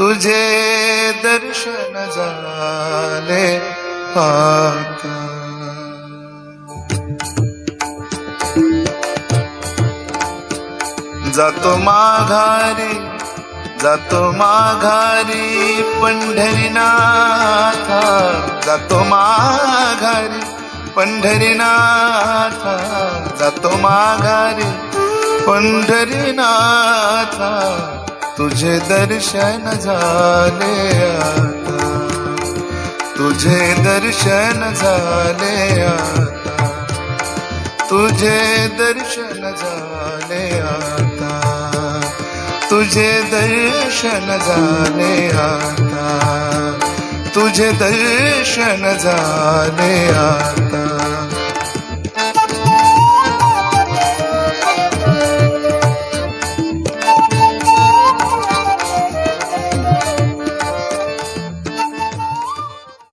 तुझे दर्शन आता जातो माघारी जातो माघारी पंढरीनाथा। जातो माघारी पंढरीनाथा। जातो माघारी पंढरीनाथा। तुझे दर्शन झाले आता. तुझे दर्शन झाले आता. तुझे दर्शन झाले आता. तुझे दर्शन झाले आता. तुझे दर्शन झाले आता.